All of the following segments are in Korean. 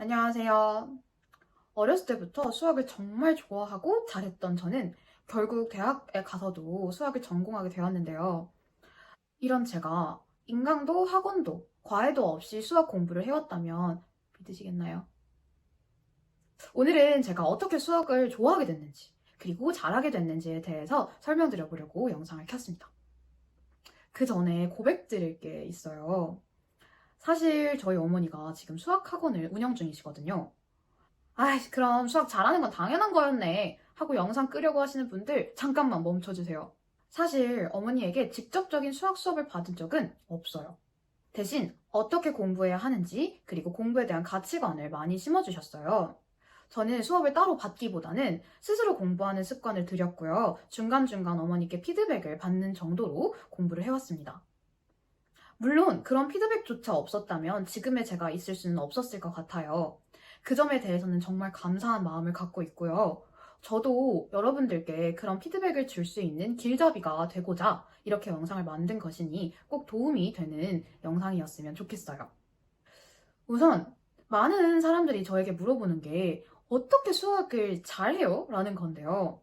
안녕하세요. 어렸을 때부터 수학을 정말 좋아하고 잘했던 저는 결국 대학에 가서도 수학을 전공하게 되었는데요. 이런 제가 인강도 학원도 과외도 없이 수학 공부를 해왔다면 믿으시겠나요? 오늘은 제가 어떻게 수학을 좋아하게 됐는지 그리고 잘하게 됐는지에 대해서 설명드려 보려고 영상을 켰습니다. 그 전에 고백드릴 게 있어요. 사실 저희 어머니가 지금 수학 학원을 운영 중이시거든요. 아이, 그럼 수학 잘하는 건 당연한 거였네. 하고 영상 끄려고 하시는 분들 잠깐만 멈춰주세요. 사실 어머니에게 직접적인 수학 수업을 받은 적은 없어요. 대신 어떻게 공부해야 하는지 그리고 공부에 대한 가치관을 많이 심어주셨어요. 저는 수업을 따로 받기보다는 스스로 공부하는 습관을 들였고요. 중간중간 어머니께 피드백을 받는 정도로 공부를 해왔습니다. 물론 그런 피드백조차 없었다면 지금의 제가 있을 수는 없었을 것 같아요. 그 점에 대해서는 정말 감사한 마음을 갖고 있고요. 저도 여러분들께 그런 피드백을 줄 수 있는 길잡이가 되고자 이렇게 영상을 만든 것이니 꼭 도움이 되는 영상이었으면 좋겠어요. 우선 많은 사람들이 저에게 물어보는 게 어떻게 수학을 잘해요? 라는 건데요.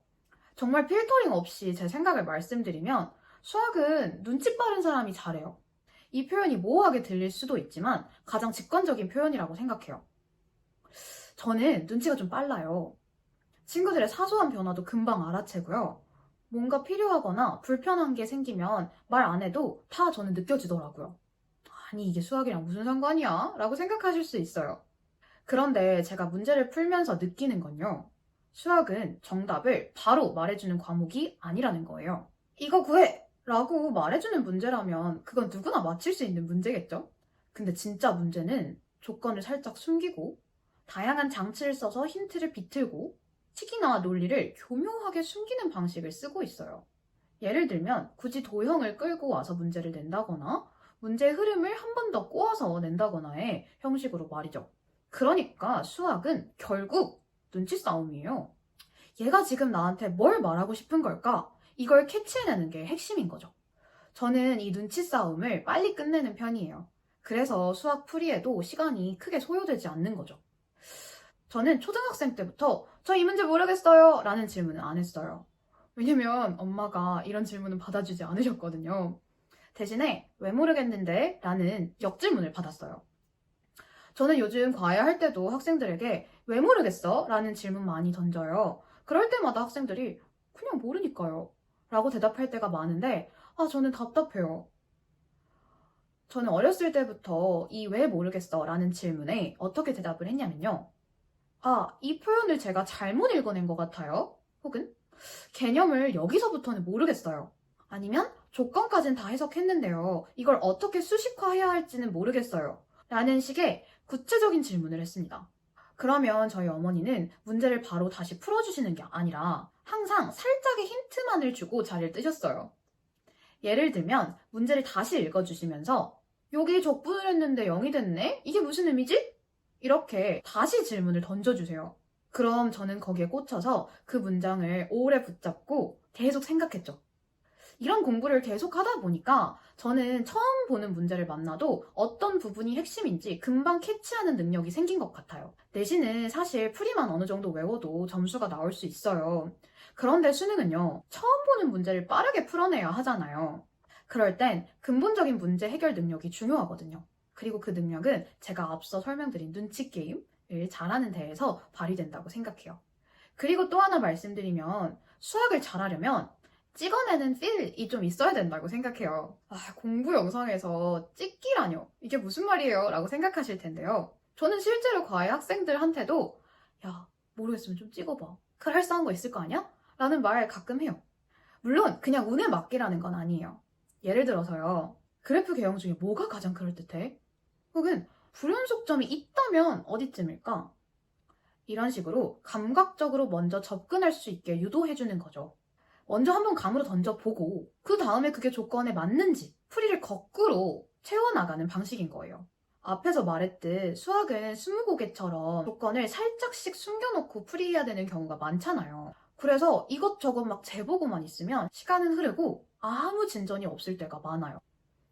정말 필터링 없이 제 생각을 말씀드리면 수학은 눈치 빠른 사람이 잘해요. 이 표현이 모호하게 들릴 수도 있지만 가장 직관적인 표현이라고 생각해요. 저는 눈치가 좀 빨라요. 친구들의 사소한 변화도 금방 알아채고요. 뭔가 필요하거나 불편한 게 생기면 말 안 해도 다 저는 느껴지더라고요. 아니, 이게 수학이랑 무슨 상관이야? 라고 생각하실 수 있어요. 그런데 제가 문제를 풀면서 느끼는 건요. 수학은 정답을 바로 말해주는 과목이 아니라는 거예요. 이거 구해! 라고 말해주는 문제라면 그건 누구나 맞힐 수 있는 문제겠죠? 근데 진짜 문제는 조건을 살짝 숨기고 다양한 장치를 써서 힌트를 비틀고 특히나 논리를 교묘하게 숨기는 방식을 쓰고 있어요. 예를 들면 굳이 도형을 끌고 와서 문제를 낸다거나 문제의 흐름을 한 번 더 꼬아서 낸다거나의 형식으로 말이죠. 그러니까 수학은 결국 눈치 싸움이에요. 얘가 지금 나한테 뭘 말하고 싶은 걸까? 이걸 캐치해내는 게 핵심인 거죠. 저는 이 눈치 싸움을 빨리 끝내는 편이에요. 그래서 수학 풀이에도 시간이 크게 소요되지 않는 거죠. 저는 초등학생 때부터 저 이 문제 모르겠어요 라는 질문을 안 했어요. 왜냐면 엄마가 이런 질문은 받아주지 않으셨거든요. 대신에 왜 모르겠는데 라는 역질문을 받았어요. 저는 요즘 과외 할 때도 학생들에게 왜 모르겠어? 라는 질문 많이 던져요. 그럴 때마다 학생들이 그냥 모르니까요. 라고 대답할 때가 많은데, 아, 저는 답답해요. 저는 어렸을 때부터 이 왜 모르겠어? 라는 질문에 어떻게 대답을 했냐면요. 아, 이 표현을 제가 잘못 읽어낸 것 같아요. 혹은 개념을 여기서부터는 모르겠어요. 아니면 조건까진 다 해석했는데요. 이걸 어떻게 수식화해야 할지는 모르겠어요. 라는 식의 구체적인 질문을 했습니다. 그러면 저희 어머니는 문제를 바로 다시 풀어주시는 게 아니라 항상 살짝의 힌트만을 주고 자리를 뜨셨어요. 예를 들면 문제를 다시 읽어주시면서 여기 적분을 했는데 0이 됐네? 이게 무슨 의미지? 이렇게 다시 질문을 던져주세요. 그럼 저는 거기에 꽂혀서 그 문장을 오래 붙잡고 계속 생각했죠. 이런 공부를 계속 하다 보니까 저는 처음 보는 문제를 만나도 어떤 부분이 핵심인지 금방 캐치하는 능력이 생긴 것 같아요. 내신은 사실 풀이만 어느 정도 외워도 점수가 나올 수 있어요. 그런데 수능은요, 처음 보는 문제를 빠르게 풀어내야 하잖아요. 그럴 땐 근본적인 문제 해결 능력이 중요하거든요. 그리고 그 능력은 제가 앞서 설명드린 눈치 게임을 잘하는 데에서 발휘된다고 생각해요. 그리고 또 하나 말씀드리면 수학을 잘하려면 찍어내는 필이 좀 있어야 된다고 생각해요. 아, 공부 영상에서 찍기라뇨? 이게 무슨 말이에요? 라고 생각하실 텐데요. 저는 실제로 과외 학생들한테도 야, 모르겠으면 좀 찍어봐. 그럴싸한 거 있을 거 아니야? 라는 말 가끔 해요. 물론 그냥 운에 맡기라는 건 아니에요. 예를 들어서요. 그래프 개형 중에 뭐가 가장 그럴듯해? 혹은 불연속점이 있다면 어디쯤일까? 이런 식으로 감각적으로 먼저 접근할 수 있게 유도해주는 거죠. 먼저 한번 감으로 던져보고 그 다음에 그게 조건에 맞는지 풀이를 거꾸로 채워나가는 방식인 거예요. 앞에서 말했듯 수학은 스무고개처럼 조건을 살짝씩 숨겨놓고 풀이해야 되는 경우가 많잖아요. 그래서 이것저것 막 재보고만 있으면 시간은 흐르고 아무 진전이 없을 때가 많아요.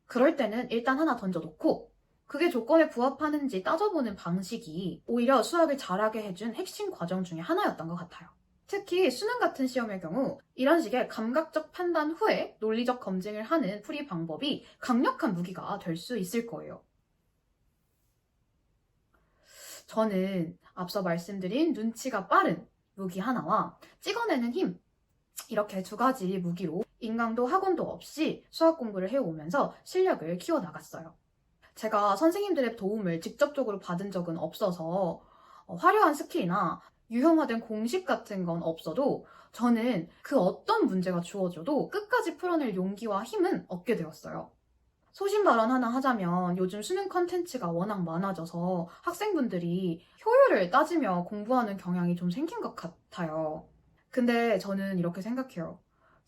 그럴 때는 일단 하나 던져놓고 그게 조건에 부합하는지 따져보는 방식이 오히려 수학을 잘하게 해준 핵심 과정 중에 하나였던 것 같아요. 특히 수능 같은 시험의 경우 이런 식의 감각적 판단 후에 논리적 검증을 하는 풀이 방법이 강력한 무기가 될 수 있을 거예요. 저는 앞서 말씀드린 눈치가 빠른 무기 하나와 찍어내는 힘 이렇게 두 가지 무기로 인강도 학원도 없이 수학 공부를 해오면서 실력을 키워나갔어요. 제가 선생님들의 도움을 직접적으로 받은 적은 없어서 어, 화려한 스킬이나 유형화된 공식 같은 건 없어도 저는 그 어떤 문제가 주어져도 끝까지 풀어낼 용기와 힘은 얻게 되었어요. 소신 발언 하나 하자면 요즘 수능 컨텐츠가 워낙 많아져서 학생분들이 효율을 따지며 공부하는 경향이 좀 생긴 것 같아요. 근데 저는 이렇게 생각해요.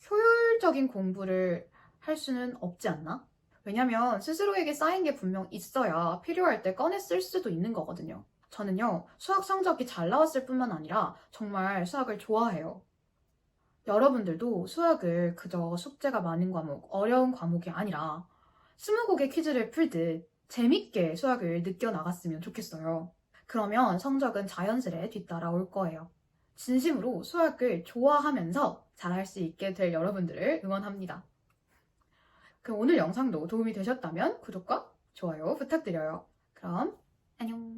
효율적인 공부를 할 수는 없지 않나? 왜냐면 스스로에게 쌓인 게 분명 있어야 필요할 때 꺼내 쓸 수도 있는 거거든요. 저는요, 수학 성적이 잘 나왔을 뿐만 아니라 정말 수학을 좋아해요. 여러분들도 수학을 그저 숙제가 많은 과목, 어려운 과목이 아니라 스무고개 퀴즈를 풀듯 재밌게 수학을 느껴나갔으면 좋겠어요. 그러면 성적은 자연스레 뒤따라올 거예요. 진심으로 수학을 좋아하면서 잘할 수 있게 될 여러분들을 응원합니다. 그럼 오늘 영상도 도움이 되셨다면 구독과 좋아요 부탁드려요. 그럼 안녕.